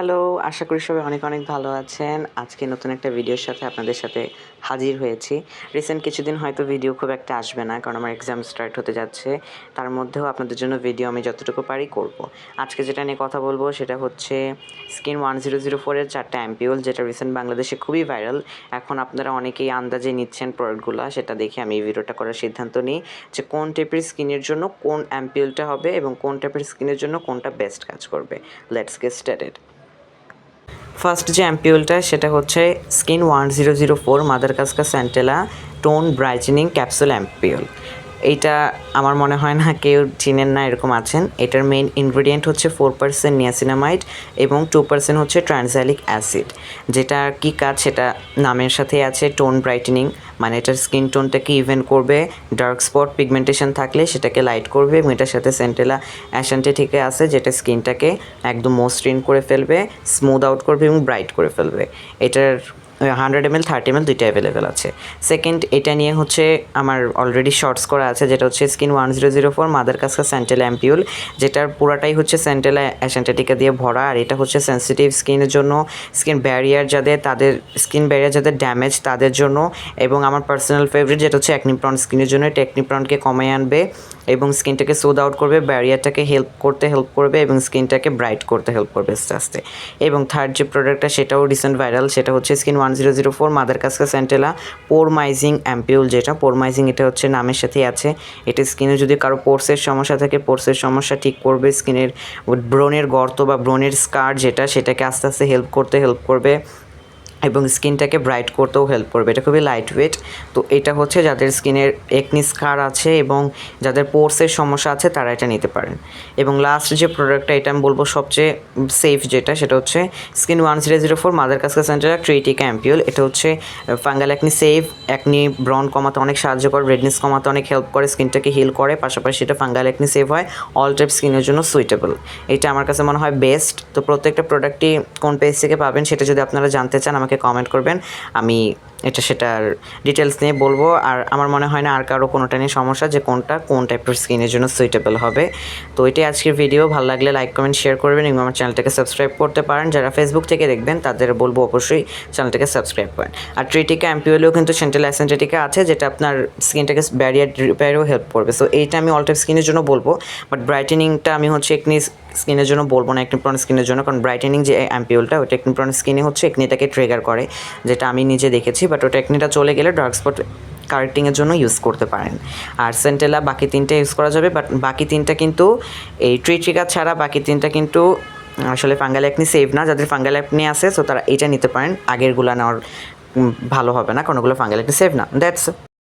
Hello, আশা করি সবাই অনেক অনেক ভালো আছেন। আজকে নতুন একটা ভিডিওর সাথে আপনাদের সাথে হাজির হয়েছি। রিসেন্ট কিছুদিন হয়তো ভিডিও খুব একটা আসবে না, কারণ আমার এক্সাম স্টার্ট হতে যাচ্ছে। তার মধ্যেও আপনাদের জন্য ভিডিও আমি যতটুকু পারি করব। আজকে যেটা নিয়ে কথা বলব সেটা হচ্ছে স্কিন ওয়ান জিরো জিরো ফোরের চারটা অ্যাম্পিউল যেটা রিসেন্ট বাংলাদেশে খুবই ভাইরাল এখন আপনারা অনেকেই আন্দাজে নিচ্ছেন প্রোডাক্টগুলো সেটা দেখে আমি এই ভিডিওটা করার সিদ্ধান্ত নিই যে কোন টাইপের স্কিনের জন্য কোন অ্যাম্পিউলটা হবে এবং কোন টাইপের স্কিনের জন্য কোনটা বেস্ট কাজ করবে। লেটস গেট স্টার্টেড ফার্স্ট যে অ্যাম্পিউলটা সেটা হচ্ছে skin one zero zero four Madagascar centella tone brightening capsule ampoule এইটা আমার মনে হয় না কেউ চিনেন না, এরকম আছেন। এটার মেইন ইনগ্রেডিয়েন্ট হচ্ছে ফোর পার্সেন্ট নিয়াসিনামাইড এবং টু পার্সেন্ট হচ্ছে ট্রান্সালিক অ্যাসিড যেটা কি কাজ, সেটা নামের সাথে আছে টোন ব্রাইটেনিং মানে এটার স্কিন টোনটাকে ইভেন করবে ডার্ক স্পট পিগমেন্টেশন থাকলে সেটাকে লাইট করবে এবং এটার সাথে সেন্টেলা অ্যাশান্টে থেকে আছে, যেটা স্কিনটাকে একদম মসৃণ করে ফেলবে স্মুথ আউট করবে এবং ব্রাইট করে ফেলবে। এটার hundred M L thirty M L দুইটা অ্যাভেলেবেল আছে। সেকেন্ড এটা নিয়ে হচ্ছে আমার অলরেডি শর্টস করা আছে, যেটা হচ্ছে skin one zero zero four Madagascar centella ampoule যেটার পুরাটাই হচ্ছে স্যান্টেলা অ্যাসেন্টেটিকা দিয়ে ভরা, আর এটা হচ্ছে সেন্সিটিভ স্কিনের জন্য স্কিন ব্যারিয়ার যাদের, তাদের স্কিন ব্যারিয়ার যাদের ড্যামেজ তাদের জন্য, এবং আমার পার্সোনাল ফেভারিট যেটা হচ্ছে অ্যাকনিপ্রন স্কিনের জন্য, এটা অ্যাকনিপ্রনকে কমায় আনবে। এবং স্কিনটাকে সোদ আউট করবে ব্যারিয়ারটাকে হেল্প করতে হেল্প করবে এবং স্কিনটাকে ব্রাইট করতে হেল্প করবে আস্তে আস্তে। এবং থার্ড যে প্রোডাক্টটা সেটাও রিসেন্ট ভাইরাল সেটা হচ্ছে skin one zero zero four Madagascar centella poremizing ampoule যেটা। পোরমাইজিং এটা হচ্ছে নামের সাথেই আছে। এটা স্কিনে যদি কারও পোর্সের সমস্যা থাকে পোর্সের সমস্যা ঠিক করবে স্কিনের ব্রণের গর্ত বা ব্রণের স্কার যেটা, সেটাকে আস্তে আস্তে হেল্প করতে হেল্প করবে। এবং স্কিনটাকে ব্রাইট করতেও হেল্প করবে। এটা খুবই লাইট ওয়েট তো এটা হচ্ছে যাদের স্কিনের একনি স্কার আছে এবং যাদের পোর্সের সমস্যা আছে, তারা এটা নিতে পারেন। এবং লাস্ট যে প্রোডাক্টটা এটা আমি বলব সবচেয়ে সেফ যেটা, সেটা হচ্ছে skin one zero zero four Madagascar centella teatrica ampoule এটা হচ্ছে ফাঙ্গাল একনি সেফ একনি ব্রন কমাতে অনেক সাহায্য করে রেডনেস কমাতে অনেক হেল্প করে, স্কিনটাকে হিল করে। পাশাপাশি সেটা ফাঙ্গাল একনি সেভ হয় অল টাইপ স্কিনের জন্য সুইটেবল এটা আমার কাছে মনে হয় বেস্ট তো প্রত্যেকটা প্রোডাক্টই কোন পেজ থেকে পাবেন, সেটা যদি আপনারা জানতে চান, আমাকে কমেন্ট করবেন। আমি এটা সেটার ডিটেলস নিয়ে বলব। আর আমার মনে হয় না আর কারও কোনোটা নিয়ে সমস্যা যে কোনটা, কোন টাইপের স্কিনের জন্য সুইটেবল হবে। তো এটাই আজকের ভিডিও ভালো লাগলে লাইক কমেন্ট শেয়ার করবেন এবং আমার চ্যানেলটাকে সাবস্ক্রাইব করতে পারেন। যারা ফেসবুক থেকে দেখবেন, তাদের বলব অবশ্যই চ্যানেলটাকে সাবস্ক্রাইব করেন। আর ট্রিটিকা অ্যাম্পিওলেও কিন্তু সেন্ট্রাল অ্যাসেন্টেটিকা আছে, যেটা আপনার স্কিনটাকে ব্যারিয়ার রিপেয়ারও হেল্প করবে। সো এইটা আমি অল টাইপ স্কিনের জন্য বলব। বাট ব্রাইটেনিংটা আমি হচ্ছে একনি স্কিনের জন্য বলব না একনিপ্রন স্কিনের জন্য। কারণ ব্রাইটেনিং যে অ্যাম্পিউলটা ওটা একনিপ্রন স্কিনে হচ্ছে একনিটাকে ট্রিগার করে। যেটা আমি নিজে দেখেছি। বাট ওটা একনিটা চলে গেলে ডার্ক স্পট কারেক্টিংয়ের জন্য ইউজ করতে পারেন। আর সেন্টেলা বাকি তিনটা ইউজ করা যাবে বাট বাকি তিনটা কিন্তু এই ট্রি ট্রিগার ছাড়া বাকি তিনটা কিন্তু আসলে ফাঙ্গাল একনি সেভ না। যাদের ফাঙ্গাল অ্যাপনি আছে সো তারা এটা নিতে পারেন। আগেরগুলো নেওয়ার ভালো হবে না কোনোগুলো ফাঙ্গাল অ্যাপনি সেভ না। দ্যাটস